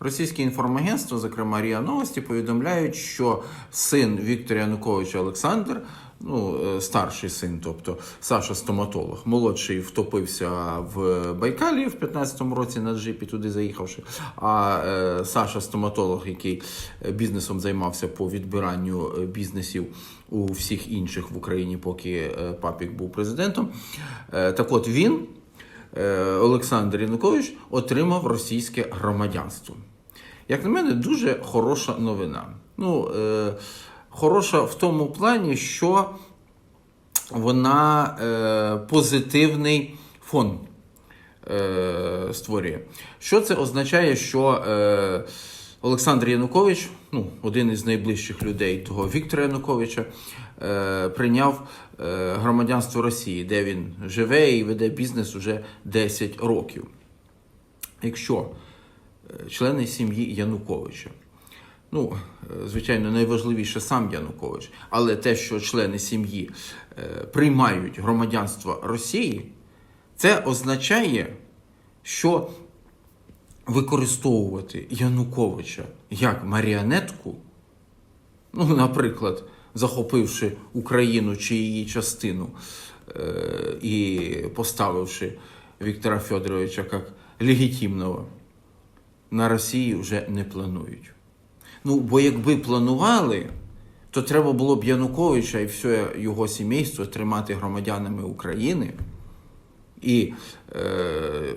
Російське інформагентство, зокрема РІА Новості, повідомляють, що син Віктора Януковича Олександр, ну е, старший син, тобто Саша стоматолог, молодший втопився в Байкалі в 15-му році на джипі, туди заїхавши. А е, Саша стоматолог, який е, бізнесом займався по відбиранню е, бізнесів у всіх інших в Україні, поки е, папік був президентом. Е, так от він. Е, Олександр Янукович отримав російське громадянство. Як на мене, дуже хороша новина. Ну, е, хороша в тому плані, що вона е, позитивний фон е, створює. Що це означає, що е, Олександр Янукович, ну, один із найближчих людей того Віктора Януковича, е, прийняв е, громадянство Росії, де він живе і веде бізнес уже 10 років. Якщо е, члени сім'ї Януковича, ну, е, звичайно, найважливіше сам Янукович, але те, що члени сім'ї е, приймають громадянство Росії, це означає, що використовувати Януковича як маріонетку, ну, наприклад, захопивши Україну чи її частину е, і поставивши Віктора Федоровича як легітимного, на Росії вже не планують. Ну, бо якби планували, то треба було б Януковича і все його сімейство тримати громадянами України і е,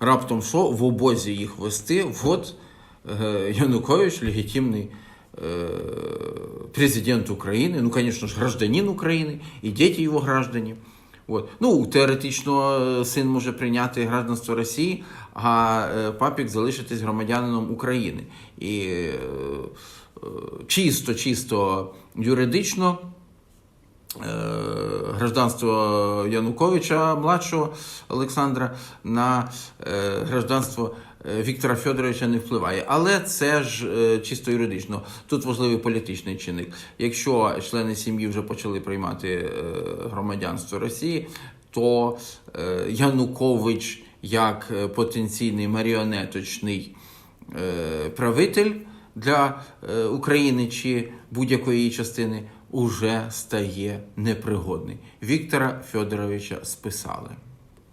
раптом що в обозі їх вести, от е, Янукович легітимний е, президент України, ну, звісно ж, гражданин України, і діти його граждані. От. Ну, теоретично е, син може прийняти гражданство Росії, а папік залишитись громадянином України. І е, е, чисто, чисто юридично гражданство Януковича младшого Олександра на е, гражданство е, Віктора Федоровича не впливає. Але це ж е, чисто юридично. Тут важливий політичний чинник. Якщо члени сім'ї вже почали приймати громадянство Росії, то Янукович як потенційний маріонеточний правитель для України чи будь-якої її частини уже стає непригодний. Віктора Федоровича списали.